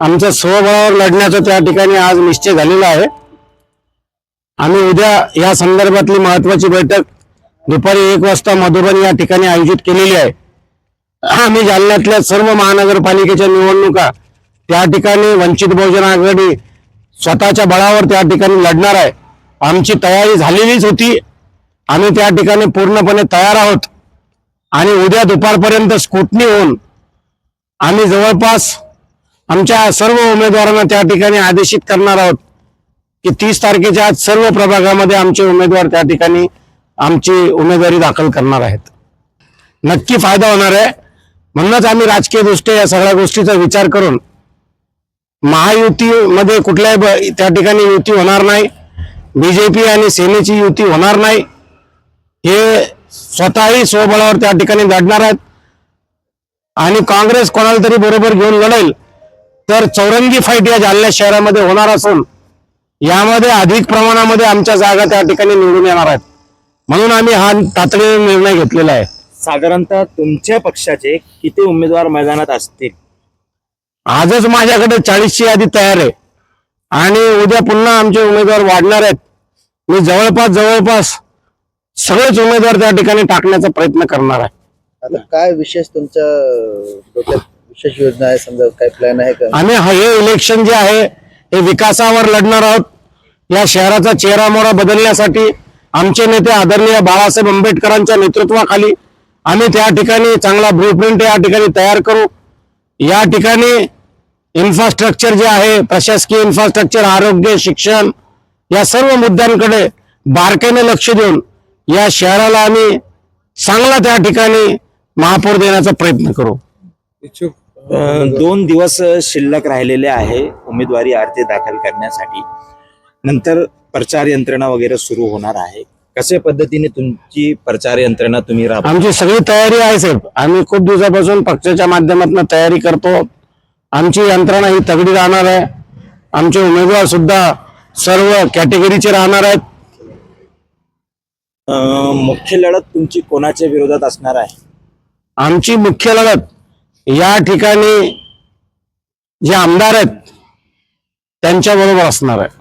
आमच्या स्वबळावर लढण्याचं त्या ठिकाणी आज निश्चय झालेला आहे. आम्ही उद्या या संदर्भातली महत्वाची बैठक दुपारी एक वाजता मधुबन या ठिकाणी आयोजित केलेली आहे. आम्ही जालन्यातल्या सर्व महानगरपालिकेच्या निवडणुका त्या ठिकाणी वंचित बहुजन आघाडी स्वतःच्या बळावर त्या ठिकाणी लढणार आहे. आमची तयारी झालेलीच होती. आम्ही त्या ठिकाणी पूर्णपणे तयार आहोत. आणि उद्या दुपारपर्यंत स्कुटनी होऊन आम्ही जवळपास आमच्या सर्व उमेदवारांना त्या ठिकाणी आदेशित करणार आहोत की तीस तारखेच्या आज सर्व प्रभागामध्ये आमचे उमेदवार त्या ठिकाणी आमची उमेदवारी दाखल करणार आहेत. नक्की फायदा होणार आहे. म्हणूनच आम्ही राजकीय दृष्ट्या या सगळ्या गोष्टीचा विचार करून महायुतीमध्ये कुठल्याही ब- त्या ठिकाणी युती होणार नाही. बीजेपी आणि सेनेची युती होणार नाही. हे स्वतःही स्वबळावर त्या ठिकाणी लढणार आहेत. आणि काँग्रेस कोणाला तरी बरोबर घेऊन लढेल तर चौरंगी फाईट या जालना शहरामध्ये होणार असून यामध्ये अधिक प्रमाणामध्ये आमच्या जागा त्या ठिकाणी निवडून येणार आहेत. म्हणून आम्ही हा तातडीने निर्णय घेतलेला आहे. साधारणतः तुमच्या पक्षाचे किती उमेदवार मैदानात असतील? आजच माझ्याकडे चाळीसची यादी तयार आहे. आणि उद्या पुन्हा आमचे उमेदवार वाढणार आहेत. मी जवळपास जवळपास सगळेच उमेदवार त्या ठिकाणी टाकण्याचा प्रयत्न करणार आहे. आता काय विशेष तुमच्या डोक्यात? विशेष योजना आहे समजा काय प्लॅन आहे का? आम्ही हा- हे इलेक्शन जे आहे हे विकासावर लढणार आहोत. या शहराचा चेहरा मोहरा बदलण्यासाठी आमचे नेते आदरणीय बाळासाहेब आंबेडकरांच्या नेतृत्वाखाली आम्ही त्या ठिकाणी चांगला ब्लूप्रिंट या ठिकाणी तयार करू. या ठिकाणी इन्फ्रास्ट्रक्चर जे आहे प्रशासकीय इन्फ्रास्ट्रक्चर आरोग्य शिक्षण या सर्व मुद्द्यांकडे बारकाईने लक्ष देऊन या शहराला आम्ही चांगला त्या ठिकाणी महापौर देण्याचा प्रयत्न करू. अं, दोन दिवस शिल्लक राहिलेले आहे उमेदवारी अर्ज दाखल करण्यासाठी. नंतर प्रचार यंत्रणा वगैरे सुरू होणार आहे. कशा पद्धतीने तुमची प्रचार यंत्रणा तुम्ही राब आमची सगळी तयारी आहे साहेब. आम्ही खूप दिवसापासून पक्षाच्या माध्यमातून तयारी करतो. आमची यंत्रणा ही तगडी राहणार आहे. आमचे उमेदवार सुद्धा सर्व कॅटेगरीचे राहणार आहेत. अं, मुख्य लढत तुमची कोणाच्या विरोधात असणार आहे? आमची मुख्य लढत या ठिकाणी जे आमदार आहेत त्यांच्याबरोबर असणार आहे.